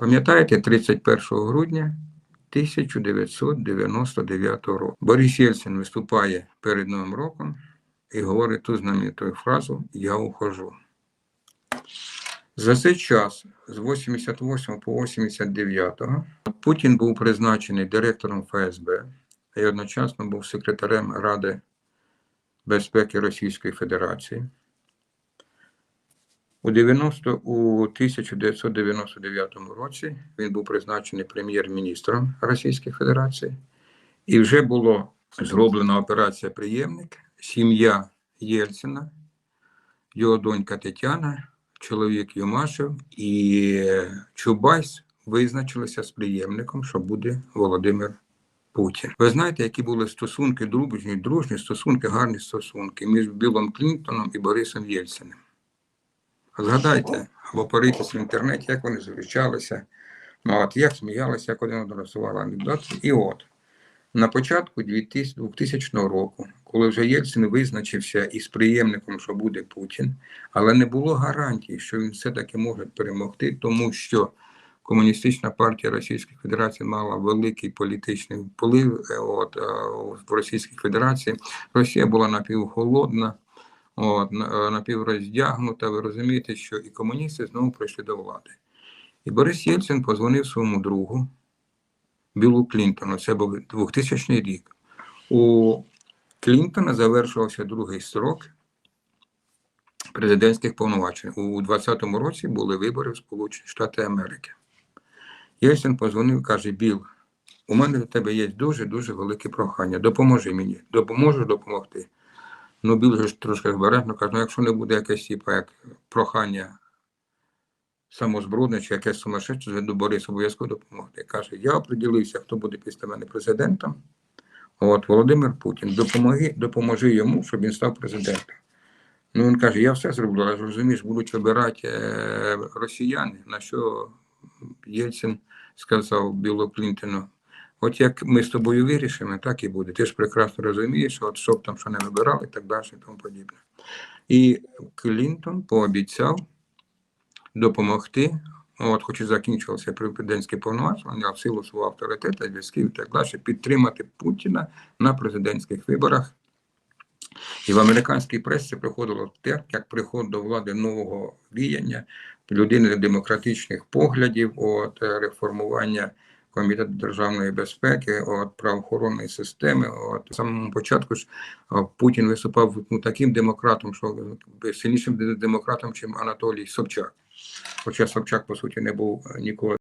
Пам'ятаєте, 31 грудня 1999 року Борис Єльцин виступає перед Новим роком і говорить ту знамениту фразу Я ухожу. За цей час, з 88 по 89, Путін був призначений директором ФСБ і одночасно був секретарем Ради безпеки Російської Федерації. У 90, у 1999 році він був призначений прем'єр-міністром Російської Федерації, і вже була зроблена операція Приємник, сім'я Єльцина, його донька Тетяна, чоловік Юмашев і Чубайс визначилися з приємником, що буде Володимир Путін. Ви знаєте, які були стосунки, дружні, дружні стосунки, гарні стосунки між Білом Клінтоном і Борисом Єльциним. Згадайте, або поритись в інтернеті, як вони зустрічалися, ну, от, як сміялися, як один одного розсували анекдоти. І от, на початку 2000 року, коли вже Єльцин визначився із приємником, що буде Путін, але не було гарантії, що він все-таки може перемогти, тому що Комуністична партія Російської Федерації мала великий політичний вплив е, от, е, в Російській Федерації. Росія була напівголодна, от, е, напівроздягнута. Ви розумієте, що і комуністи знову прийшли до влади. І Борис Єльцин позвонив своєму другу Білу Клінтону. Це був 2000 рік. У Клінтона завершувався другий строк президентських повноважень. У 2020 році були вибори в Сполучені Штати Америки. Єльцин позвонив, каже: Біл, у мене до тебе є дуже-дуже велике прохання. Допоможи мені, допоможу допомогти. Ну, Біл же ж трошки обережно каже, ну якщо не буде якесь типу, як прохання самозбродне чи якесь сумасшедше, до Борис обов'язково допомогти. Каже, я оприділився, хто буде після мене президентом. От Володимир Путін, допомоги, допоможи йому, щоб він став президентом. Ну, він каже, я все зроблю, але розумієш, будуть вибирати е, росіяни, на що Єльцин сказав Білу Клінтону, от як ми з тобою вирішимо, так і буде. Ти ж прекрасно розумієш, от щоб там що не вибирали, і так далі, і тому подібне. І Клінтон пообіцяв допомогти, от, хоч і закінчилося президентське повноваження, в силу свого авторитету, зв'язків і так далі, підтримати Путіна на президентських виборах. І в американській пресі приходило те, як приход до влади нового віяння, людини демократичних поглядів, от е, реформування комітету державної безпеки, от правоохоронної системи. От в самому початку ж Путін виступав ну таким демократом, що е, сильнішим демократом, чим Анатолій Собчак. Хоча Собчак, по суті, не був е, ніколи.